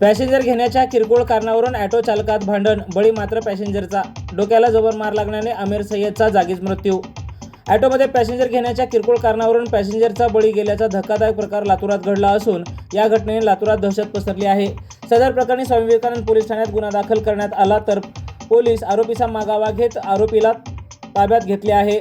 Passenger घेण्याच्या किरकोळ कारणावरून ॲटो चालकात भांडण बळी मात्र पॅसेंजरचा. डोक्याला जबर मार लागल्याने आमिर सय्यदचा जागीच मृत्यू. ॲटोमध्ये पॅसेंजर घेण्याच्या किरकोळ कारणावरून पॅसेंजरचा बळी गेल्याचा धक्कादायक प्रकार लातूरात घडला असून या घटनेने लातूरात दहशत पसरली आहे. सदर प्रकरणी स्वामी विवेकानंद पोलीस ठाण्यात गुन्हा दाखल करण्यात आला तर पोलीस आरोपीचा मागावा घेत आरोपीला ताब्यात घेतले आहे.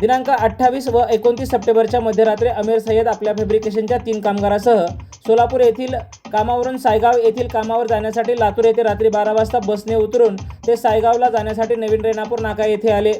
दिनांक अठ्ठावीस व एकोणतीस सप्टेंबरच्या मध्यरात्री अमीर सय्यद आपल्या फॅब्रिकेशनच्या तीन कामगारासह सोलापूर येथील कामावरून सायगाव येथील कामावर जाण्यासाठी लातूर येथे रात्री बारा वाजता बसने उतरून ते सायगावला जाण्यासाठी नवीन रेणापूर नाका येथे आले.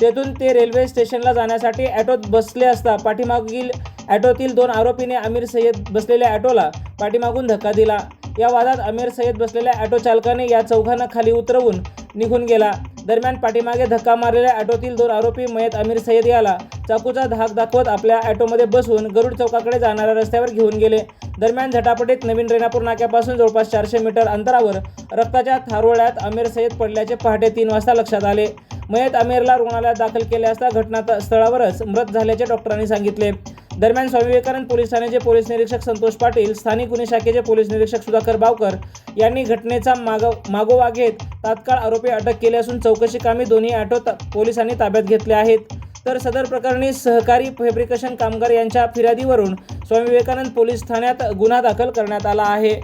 तेथून ते रेल्वे स्टेशनला जाण्यासाठी ॲटोत बसले असता पाठीमागील ॲटोतील दोन आरोपीने अमीर सय्यद बसलेल्या ॲटोला पाठीमागून धक्का दिला. या वादात अमीर सय्यद बसलेल्या ॲटो चालकाने या चौघांना खाली उतरवून निघून गेला. दरम्यान पाठीमागे धक्का मारलेल्या ॲटोतील दोन आरोपी मयत अमीर सय्यद याला चाकूचा धाक दाखवत आपल्या ॲटोमध्ये बसवून गरुड चौकाकडे जाणाऱ्या रस्त्यावर घेऊन गेले. दरम्यान झटापटीत नवीन रेणापूर नाक्यापासून जवळपास चारशे मीटर अंतरावर रक्ताच्या थारोळ्यात आमिर सय्यद पडल्याचे पहाटे तीन वाजता लक्षात आले. मयत आमिरला रुग्णालयात दाखल केले असता घटनास्थळावरच मृत झाल्याचे डॉक्टरांनी सांगितले. दरम्यान स्वामी विवेकानंद पोलीस ठाण्याचे पोलीस निरीक्षक संतोष पाटील स्थानिक गुन्हे शाखेचे पोलीस निरीक्षक सुधाकर बावकर यांनी घटनेचा माग मागोवा घेत तात्काळ आरोपी अटक केले असून चौकशी कामी दोन्ही ऑटो पोलिसांनी ताब्यात घेतले आहेत. तर सदर प्रकरणी सहकारी फॅब्रिकेशन कामगार यांच्या फिर्यादीवरून स्वामी विवेकानंद पोलीस ठाण्यात गुन्हा दाखल करण्यात आला आहे.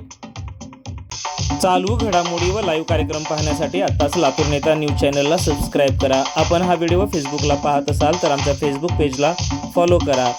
चालू घडामोडी व लाईव्ह कार्यक्रम पाहण्यासाठी आत्ताच लातूर नेता न्यूज चॅनलला सबस्क्राईब करा. आपण हा व्हिडिओ फेसबुकला पाहत असाल तर आमच्या फेसबुक पेजला फॉलो करा.